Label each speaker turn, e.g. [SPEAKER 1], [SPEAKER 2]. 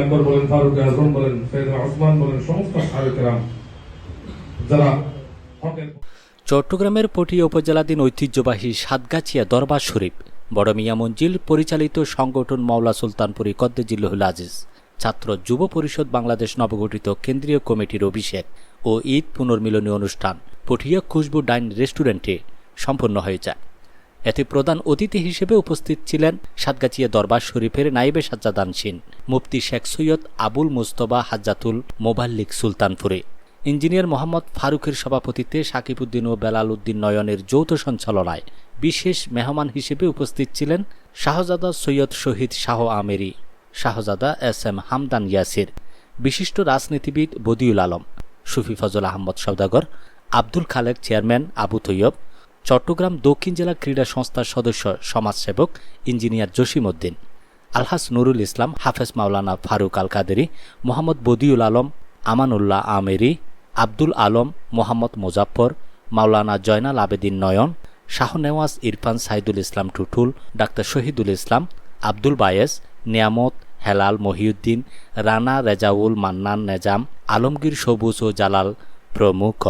[SPEAKER 1] আকবর বলেন, ফারুক আজম বলেন সৈয়দ ওসমান বলেন, সমস্ত সাহেবেরাম যারা
[SPEAKER 2] চট্টগ্রামের পটিয়া উপজেলাধীন ঐতিহ্যবাহী সাতগাছিয়া দরবার শরীফ, বড় মিয়া মঞ্জিল পরিচালিত সংগঠন মাওলা সুলতানপুরি কদ্দেজিল্লহুল আজিজ, ছাত্র যুব পরিষদ বাংলাদেশ নবগঠিত কেন্দ্রীয় কমিটির অভিষেক ও ঈদ পুনর্মিলনী অনুষ্ঠান পটিয়া খুশবু ডাইন রেস্টুরেন্টে সম্পন্ন হয়ে যায় এতে প্রধান অতিথি হিসেবে উপস্থিত ছিলেন সাতগাছিয়া দরবার শরীফের নাইবে সাজ্জাদানসীন মুফতি শেখ সৈয়দ আবুল মুস্তবা হাজ্জাতুল মোবাল্লিক সুলতানপুরে। ইঞ্জিনিয়ার মোহাম্মদ ফারুকের সভাপতিত্বে সাকিব উদ্দিন ও বেলাল উদ্দিন নয়নের যৌথ সঞ্চালনায় বিশেষ মেহমান হিসেবে উপস্থিত ছিলেন শাহজাদা সৈয়দ শহীদ শাহ আমেরি, শাহজাদা এস এম হামদান ইয়াসির, বিশিষ্ট রাজনীতিবিদ বদিউল আলম, সুফি ফজল আহমদ সওদাগর, আব্দুল খালেক চেয়ারম্যান আবু তৈয়ব চট্টগ্রাম দক্ষিণ জেলা ক্রীড়া সংস্থার সদস্য সমাজসেবক ইঞ্জিনিয়ার জসিম উদ্দিন, আলহাস নুরুল ইসলাম, হাফেজ মাওলানা ফারুক আল কাদেরি মোহাম্মদ বদিউল আলম, আমানুল্লাহ আমেরি, আব্দুল আলম, মোহাম্মদ মুজাফর মাওলানা জয়নাল আবেদিন নয়ন, শাহনেওয়াজ ইরফান সাইদুল ইসলাম টুটুল, ডাক্তার শহীদুল ইসলাম, আব্দুল বায়েস, নিয়ামত, হেলাল মহিউদ্দিন, রানা রেজাউল মান্নান নেজাম, আলমগীর সবুজ ও জালাল প্রমুখ।